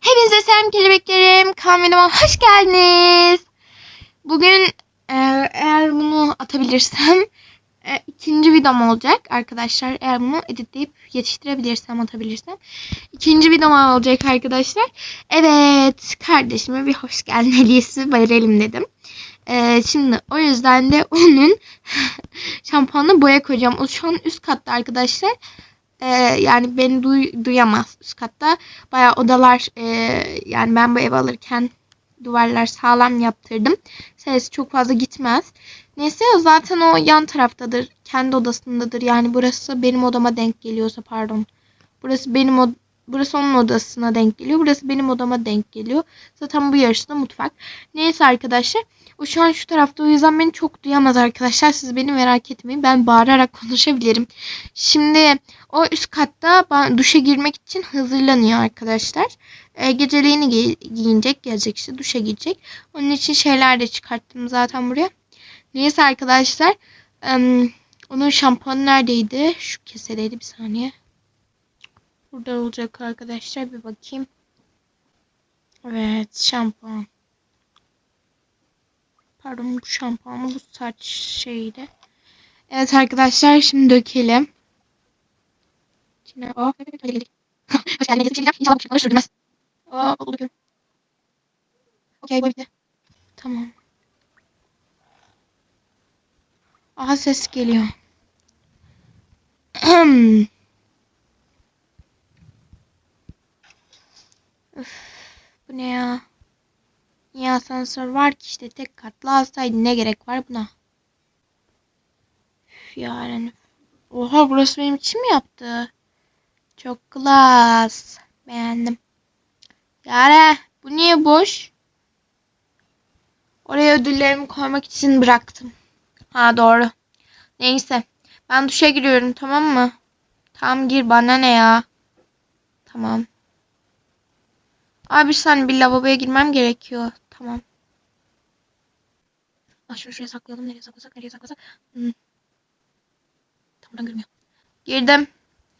Hepinize selam kelebeklerim. Kanalıma hoş geldiniz. Bugün e, eğer bunu atabilirsem e, ikinci videom olacak arkadaşlar. Eğer bunu editleyip yetiştirebilirsem atabilirsem. ikinci videom olacak arkadaşlar. Evet kardeşime bir hoş geldin hediyesi verelim dedim. E, şimdi o yüzden de onun şampuanına boya koyacağım. O şu an üst katta arkadaşlar. E, yani beni duy- duyamaz üst katta. Bayağı odalar e, yani ben bu ev alırken duvarlar sağlam yaptırdım. Ses çok fazla gitmez. Neyse zaten o yan taraftadır. Kendi odasındadır. Yani burası benim odama denk geliyorsa pardon. Burası benim od Burası onun odasına denk geliyor. Burası benim odama denk geliyor. Zaten bu yarısı da mutfak. Neyse arkadaşlar. O şu an şu tarafta o yüzden beni çok duyamaz arkadaşlar. Siz beni merak etmeyin. Ben bağırarak konuşabilirim. Şimdi o üst katta duşa girmek için hazırlanıyor arkadaşlar. E, geceliğini giy- giyinecek, gelecek işte duşa girecek. Onun için şeyler de çıkarttım zaten buraya. Neyse arkadaşlar. em, onun şampuanı neredeydi? Şu kesedeydi bir saniye. Burada olacak arkadaşlar. Bir bakayım. Evet şampuan. Pardon bu şampuan bu saç şeydi. Evet arkadaşlar şimdi dökelim. İçine o. Hoş geldin. Bir diyeceğim. İnşallah bu sürdürmez. Aa oldu. Okey bu bitti. Tamam. Aha ses geliyor. Üf, bu ne ya? Niye asansör var ki işte tek katlı alsaydı ne gerek var buna? Üf, yani. Oha burası benim için mi yaptı? Çok klas. Beğendim. Yare bu niye boş? Oraya ödüllerimi koymak için bıraktım. Ha doğru. Neyse. Ben duşa giriyorum tamam mı? Tamam gir bana ne ya? Tamam. Abi sen bir lavaboya girmem gerekiyor. Tamam. Ah şunu şuraya saklayalım. Nereye saklasak? Nereye saklasak? Hmm. Tam buradan görmüyor. Girdim.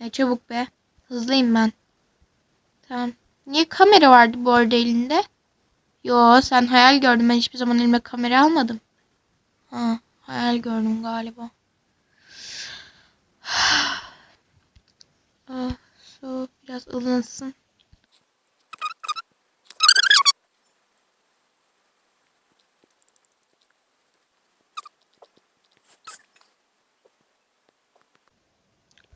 Ne çabuk be. Hızlıyım ben. Tamam. Niye kamera vardı bu arada elinde? Yo sen hayal gördün. Ben hiçbir zaman elime kamera almadım. Ha hayal gördüm galiba. ah, su biraz ılınsın.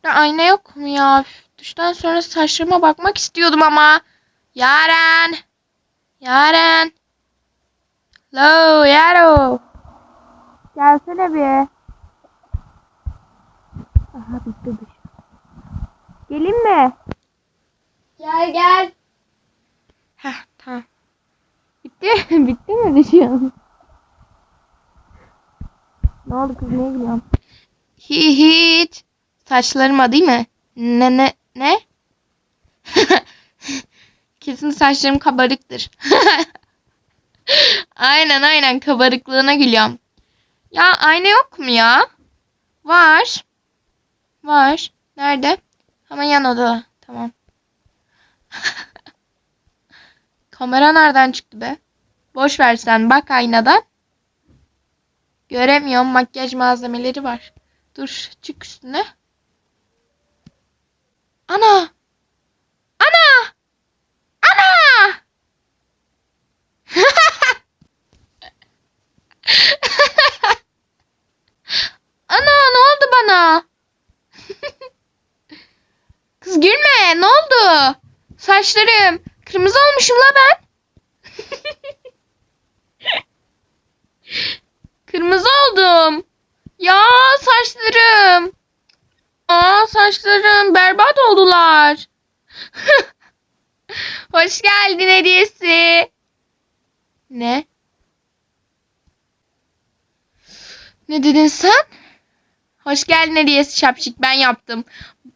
Ya ayna yok mu ya? Üf, Duştan sonra saçlarıma bakmak istiyordum ama. Yaren. Yaren. Hello Yaro. Gelsene bir. Aha bitti duş. Gelin mi? Gel gel. Heh tamam. Bitti. bitti mi duşun? ne oldu kız neye gülüyorsun? Hi hiç. Saçlarıma değil mi? Ne ne ne? Kesin saçlarım kabarıktır. aynen aynen kabarıklığına gülüyorum. Ya ayna yok mu ya? Var. Var. Nerede? Hemen yan odada. Tamam. Kamera nereden çıktı be? Boş ver sen bak aynadan. Göremiyorum makyaj malzemeleri var. Dur çık üstüne. Ana! Ana! Ana! Ana ne oldu bana? Kız gülme ne oldu? Saçlarım kırmızı olmuşum la ben. kırmızı oldum. Ya saçlarım. Aa saçlarım berbat oldular. Hoş geldin hediyesi. Ne? Ne dedin sen? Hoş geldin hediyesi şapşik ben yaptım.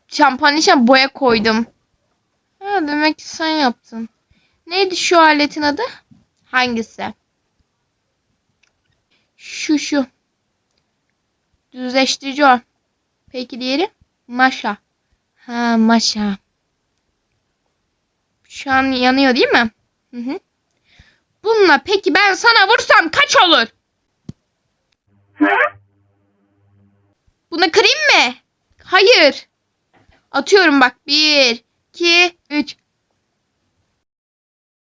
Şampuan için boya koydum. Ha, demek ki sen yaptın. Neydi şu aletin adı? Hangisi? Şu şu. Düzleştirici o. Peki diğeri? Maşa. Ha maşa. Şu an yanıyor değil mi? Hı hı. Bununla peki ben sana vursam kaç olur? Bunu kırayım mı? Hayır. Atıyorum bak. Bir, iki, üç.